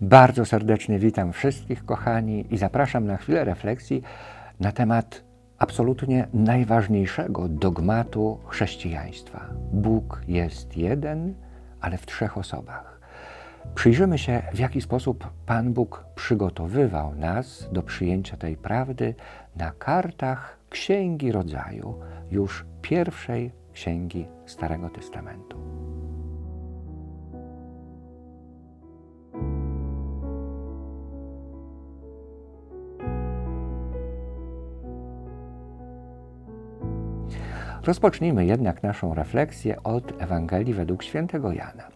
Bardzo serdecznie witam wszystkich, kochani, i zapraszam na chwilę refleksji na temat absolutnie najważniejszego dogmatu chrześcijaństwa. Bóg jest jeden, ale w trzech osobach. Przyjrzymy się, w jaki sposób Pan Bóg przygotowywał nas do przyjęcia tej prawdy na kartach Księgi Rodzaju, już pierwszej księgi Starego Testamentu. Rozpocznijmy jednak naszą refleksję od Ewangelii według świętego Jana.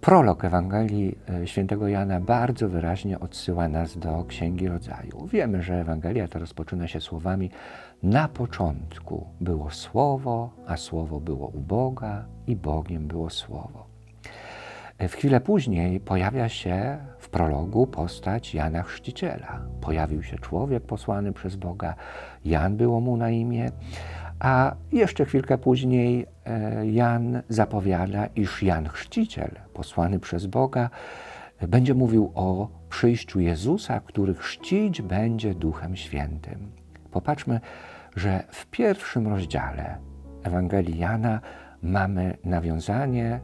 Prolog Ewangelii e, świętego Jana bardzo wyraźnie odsyła nas do Księgi Rodzaju. Wiemy, że Ewangelia ta rozpoczyna się słowami na początku było Słowo, a Słowo było u Boga i Bogiem było Słowo. E, W chwilę później pojawia się w prologu postać Jana Chrzciciela. Pojawił się człowiek posłany przez Boga, Jan było mu na imię, a jeszcze chwilkę później e, Jan zapowiada, iż Jan Chrzciciel, posłany przez Boga, będzie mówił o przyjściu Jezusa, który chrzcić będzie Duchem Świętym. Popatrzmy, że w pierwszym rozdziale Ewangelii Jana mamy nawiązanie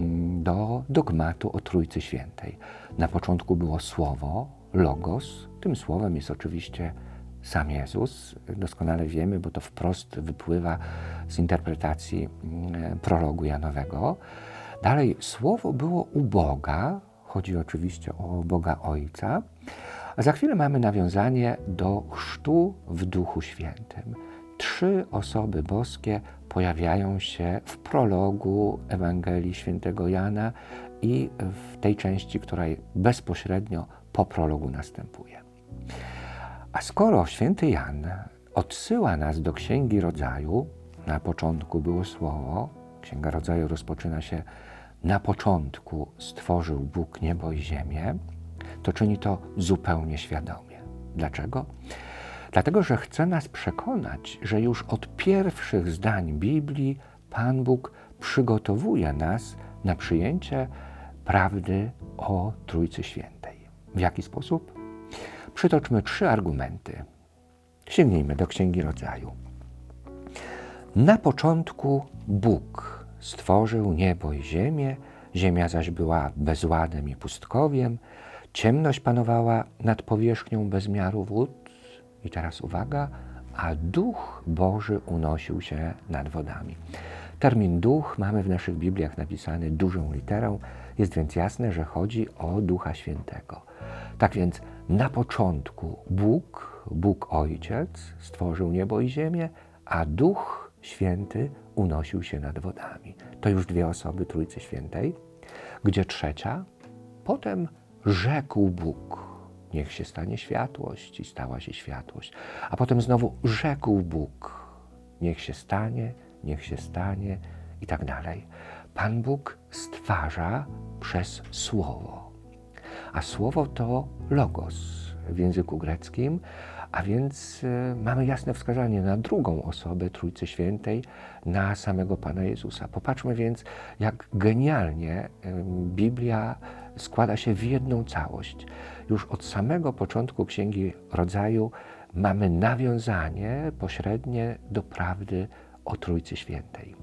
mm, do dogmatu o Trójcy Świętej. Na początku było Słowo, Logos. Tym słowem jest oczywiście sam Jezus. Doskonale wiemy, bo to wprost wypływa z interpretacji mm, prologu Janowego. Dalej, Słowo było u Boga, chodzi oczywiście o Boga Ojca. A za chwilę mamy nawiązanie do chrztu w Duchu Świętym. Trzy osoby boskie pojawiają się w prologu Ewangelii Świętego Jana i w tej części, która bezpośrednio po prologu następuje. A skoro święty Jan odsyła nas do Księgi Rodzaju, na początku było Słowo, Księga Rodzaju rozpoczyna się na początku stworzył Bóg niebo i ziemię, to czyni to zupełnie świadomie. Dlaczego? Dlatego, że chce nas przekonać, że już od pierwszych zdań Biblii Pan Bóg przygotowuje nas na przyjęcie prawdy o Trójcy Świętej. W jaki sposób? Przytoczmy trzy argumenty. Sięgnijmy do Księgi Rodzaju. Na początku Bóg stworzył niebo i ziemię, ziemia zaś była bezładem i pustkowiem, ciemność panowała nad powierzchnią bezmiaru wód. I teraz uwaga, a duch Boży unosił się nad wodami. Termin duch mamy w naszych Bibliach napisany dużą literą, jest więc jasne, że chodzi o Ducha Świętego. Tak więc na początku Bóg, Bóg Ojciec stworzył niebo i ziemię, a Duch Święty unosił się nad wodami. To już dwie osoby Trójcy Świętej. Gdzie trzecia? Potem rzekł Bóg, niech się stanie światłość i stała się światłość. A potem znowu rzekł Bóg, niech się stanie, niech się stanie i tak dalej. Pan Bóg stwarza przez Słowo. A Słowo to logos w języku greckim, a więc y, mamy jasne wskazanie na drugą osobę Trójcy Świętej, na samego Pana Jezusa. Popatrzmy więc, jak genialnie Biblia składa się w jedną całość. Już od samego początku Księgi Rodzaju mamy nawiązanie pośrednie do prawdy o Trójcy Świętej.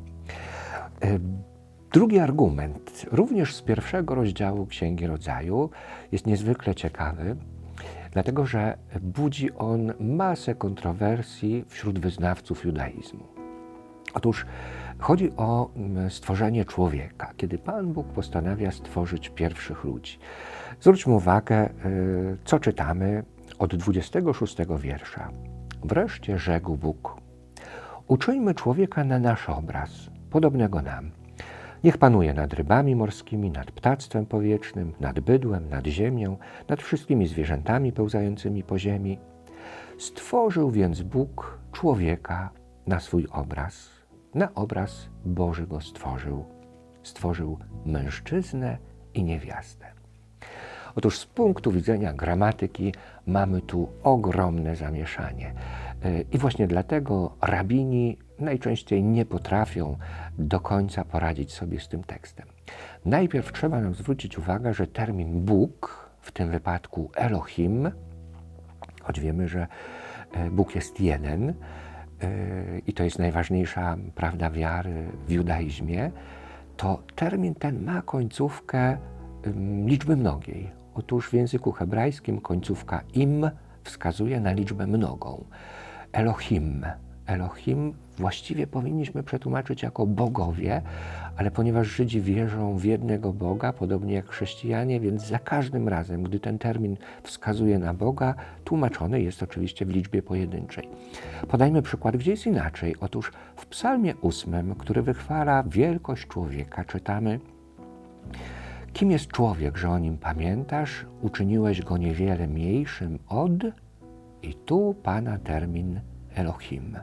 Drugi argument, również z pierwszego rozdziału Księgi Rodzaju, jest niezwykle ciekawy, dlatego że budzi on masę kontrowersji wśród wyznawców judaizmu. Otóż chodzi o mm, stworzenie człowieka, kiedy Pan Bóg postanawia stworzyć pierwszych ludzi. Zwróćmy uwagę, y, co czytamy od 26 wiersza. Wreszcie rzekł Bóg: Uczyjmy człowieka na nasz obraz, podobnego nam. Niech panuje nad rybami morskimi, nad ptactwem powietrznym, nad bydłem, nad ziemią, nad wszystkimi zwierzętami pełzającymi po ziemi. Stworzył więc Bóg człowieka na swój obraz. Na obraz Boży go stworzył. Stworzył mężczyznę i niewiastę. Otóż z punktu widzenia gramatyki mamy tu ogromne zamieszanie. Yy, I właśnie dlatego rabini najczęściej nie potrafią do końca poradzić sobie z tym tekstem. Najpierw trzeba nam zwrócić uwagę, że termin Bóg w tym wypadku Elohim, choć wiemy, że e, Bóg jest jeden e, i to jest najważniejsza prawda wiary w judaizmie, to termin ten ma końcówkę liczby mnogiej. Otóż w języku hebrajskim końcówka im wskazuje na liczbę mnogą. Elohim. Elohim właściwie powinniśmy przetłumaczyć jako bogowie, ale ponieważ Żydzi wierzą w jednego Boga, podobnie jak chrześcijanie, więc za każdym razem, gdy ten termin wskazuje na Boga, tłumaczony jest oczywiście w liczbie pojedynczej. Podajmy przykład, gdzie jest inaczej. Otóż w Psalmie 8, który wychwala wielkość człowieka, czytamy: Kim jest człowiek, że o nim pamiętasz? Uczyniłeś go niewiele mniejszym od. I tu pana termin Elohim.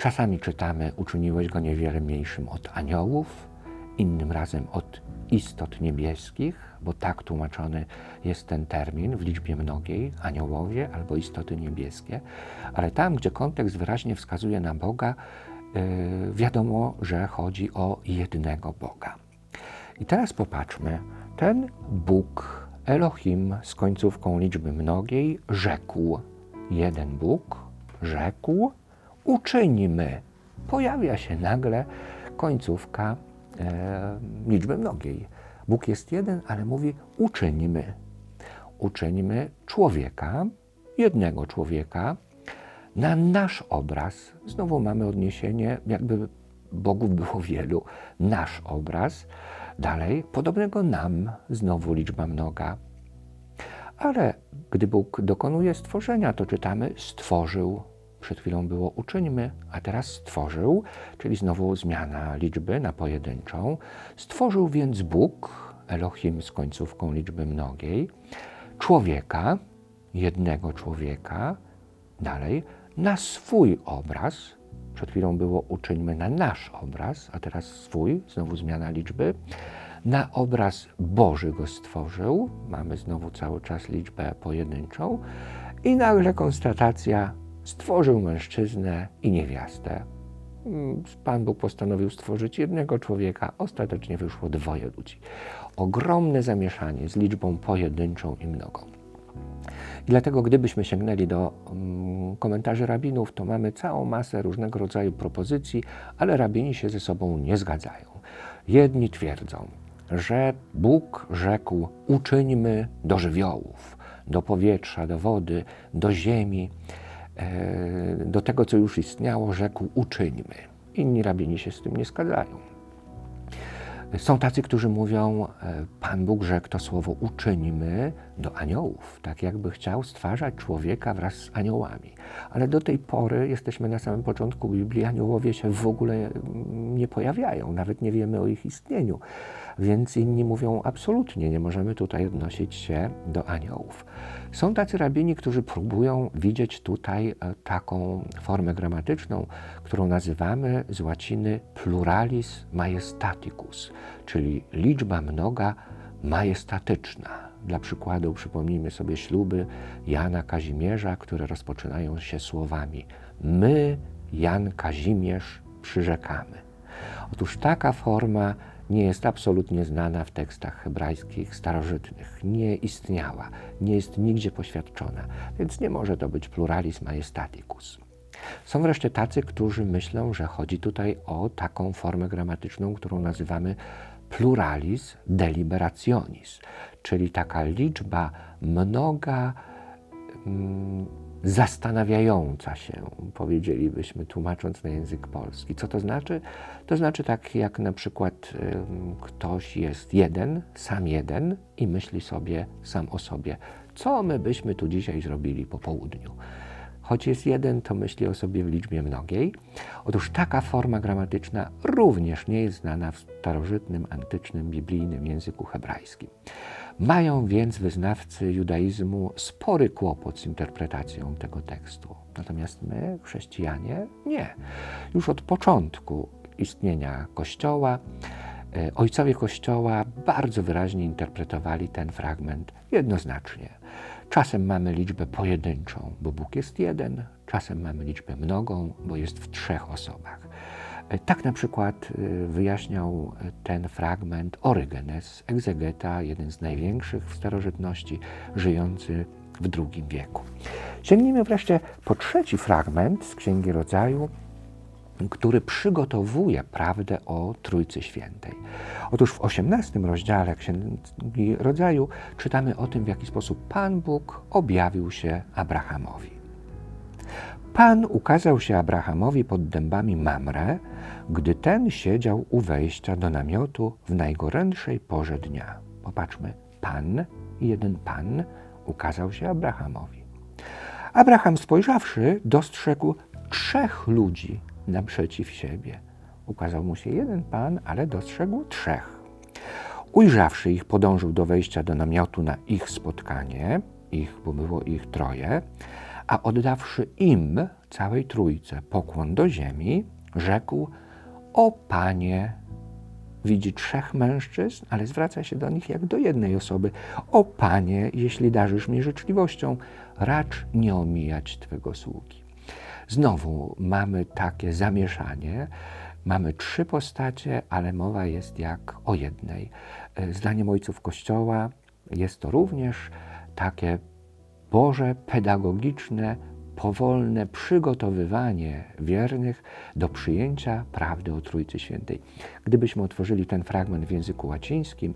Czasami czytamy, uczyniłeś go niewiele mniejszym od aniołów, innym razem od istot niebieskich, bo tak tłumaczony jest ten termin w liczbie mnogiej, aniołowie albo istoty niebieskie, ale tam, gdzie kontekst wyraźnie wskazuje na Boga, yy, wiadomo, że chodzi o jednego Boga. I teraz popatrzmy, ten Bóg, Elohim z końcówką liczby mnogiej, rzekł, jeden Bóg rzekł, uczyńmy. Pojawia się nagle końcówka e, liczby mnogiej. Bóg jest jeden, ale mówi uczyńmy. Uczyńmy człowieka, jednego człowieka, na nasz obraz. Znowu mamy odniesienie, jakby Bogów było wielu, nasz obraz. Dalej, podobnego nam, znowu liczba mnoga. Ale gdy Bóg dokonuje stworzenia, to czytamy stworzył przed chwilą było uczyńmy, a teraz stworzył, czyli znowu zmiana liczby na pojedynczą. Stworzył więc Bóg, Elohim z końcówką liczby mnogiej, człowieka, jednego człowieka, dalej, na swój obraz. Przed chwilą było uczyńmy na nasz obraz, a teraz swój, znowu zmiana liczby. Na obraz Boży go stworzył, mamy znowu cały czas liczbę pojedynczą, i nagle konstatacja stworzył mężczyznę i niewiastę. Mm, Pan Bóg postanowił stworzyć jednego człowieka, ostatecznie wyszło dwoje ludzi. Ogromne zamieszanie z liczbą pojedynczą i mnogą. I dlatego, gdybyśmy sięgnęli do um, komentarzy rabinów, to mamy całą masę różnego rodzaju propozycji, ale rabini się ze sobą nie zgadzają. Jedni twierdzą, że Bóg rzekł: uczyńmy do żywiołów, do powietrza, do wody, do ziemi. E, do tego, co już istniało, rzekł: uczyńmy. Inni rabini się z tym nie zgadzają. Są tacy, którzy mówią, e, Pan Bóg rzekł to słowo uczyńmy do aniołów, tak jakby chciał stwarzać człowieka wraz z aniołami. Ale do tej pory, jesteśmy na samym początku Biblii, aniołowie się w ogóle mm, nie pojawiają, nawet nie wiemy o ich istnieniu. Więc inni mówią, absolutnie nie możemy tutaj odnosić się do aniołów. Są tacy rabini, którzy próbują widzieć tutaj e, taką formę gramatyczną, którą nazywamy z łaciny pluralis majestaticus, czyli liczba mnoga majestatyczna. Dla przykładu przypomnijmy sobie śluby Jana Kazimierza, które rozpoczynają się słowami My, Jan Kazimierz, przyrzekamy. Otóż taka forma nie jest absolutnie znana w tekstach hebrajskich starożytnych, nie istniała, nie jest nigdzie poświadczona, więc nie może to być pluralis majestaticus. Są wreszcie tacy, którzy myślą, że chodzi tutaj o taką formę gramatyczną, którą nazywamy pluralis deliberationis, czyli taka liczba mnoga mm, zastanawiająca się, powiedzielibyśmy, tłumacząc na język polski. Co to znaczy? To znaczy tak, jak na przykład ktoś jest jeden, sam jeden i myśli sobie sam o sobie, co my byśmy tu dzisiaj zrobili po południu. Choć jest jeden, to myśli o sobie w liczbie mnogiej. Otóż taka forma gramatyczna również nie jest znana w starożytnym, antycznym, biblijnym języku hebrajskim. Mają więc wyznawcy judaizmu spory kłopot z interpretacją tego tekstu. Natomiast my, chrześcijanie, nie. Już od początku istnienia Kościoła, e, ojcowie Kościoła bardzo wyraźnie interpretowali ten fragment jednoznacznie. Czasem mamy liczbę pojedynczą, bo Bóg jest jeden, czasem mamy liczbę mnogą, bo jest w trzech osobach. E, Tak na przykład e, wyjaśniał ten fragment Orygenes, egzegeta, jeden z największych w starożytności, żyjący w II wieku. Sięgnijmy wreszcie po trzeci fragment z Księgi Rodzaju, który przygotowuje prawdę o Trójcy Świętej. Otóż w XVIII rozdziale Księgi Rodzaju czytamy o tym, w jaki sposób Pan Bóg objawił się Abrahamowi. Pan ukazał się Abrahamowi pod dębami Mamre, gdy ten siedział u wejścia do namiotu w najgorętszej porze dnia. Popatrzmy, Pan, jeden Pan, ukazał się Abrahamowi. Abraham spojrzawszy, dostrzegł trzech ludzi naprzeciw siebie. Ukazał mu się jeden Pan, ale dostrzegł trzech. Ujrzawszy ich, podążył do wejścia do namiotu na ich spotkanie, ich, bo było ich troje, a oddawszy im, całej trójce, pokłon do ziemi, rzekł: O Panie, widzi trzech mężczyzn, ale zwraca się do nich jak do jednej osoby. O Panie, jeśli darzysz mi życzliwością, racz nie omijać Twego sługi. Znowu mamy takie zamieszanie. Mamy trzy postacie, ale mowa jest jak o jednej. E, Zdaniem ojców Kościoła jest to również takie Boże pedagogiczne, powolne przygotowywanie wiernych do przyjęcia prawdy o Trójcy Świętej. Gdybyśmy otworzyli ten fragment w języku łacińskim,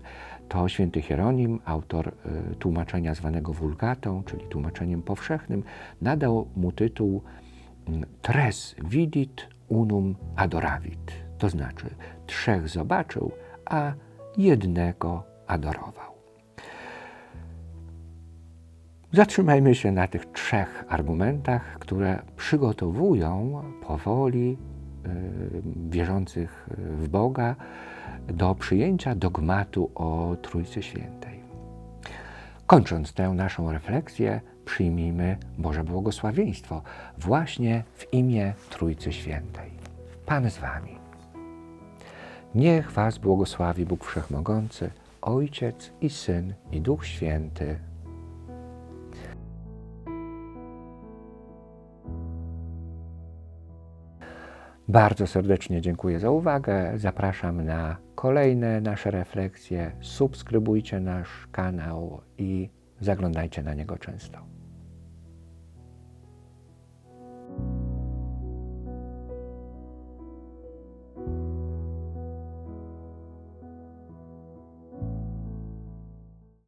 to święty Hieronim, autor y, tłumaczenia zwanego Vulgatą, czyli tłumaczeniem powszechnym, nadał mu tytuł Tres vidit unum adoravit, to znaczy trzech zobaczył, a jednego adorował. Zatrzymajmy się na tych trzech argumentach, które przygotowują powoli y, wierzących w Boga do przyjęcia dogmatu o Trójcy Świętej. Kończąc tę naszą refleksję, przyjmijmy Boże błogosławieństwo właśnie w imię Trójcy Świętej. Pan z Wami. Niech Was błogosławi Bóg Wszechmogący, Ojciec i Syn i Duch Święty. Bardzo serdecznie dziękuję za uwagę. Zapraszam na kolejne nasze refleksje. Subskrybujcie nasz kanał i zaglądajcie na niego często.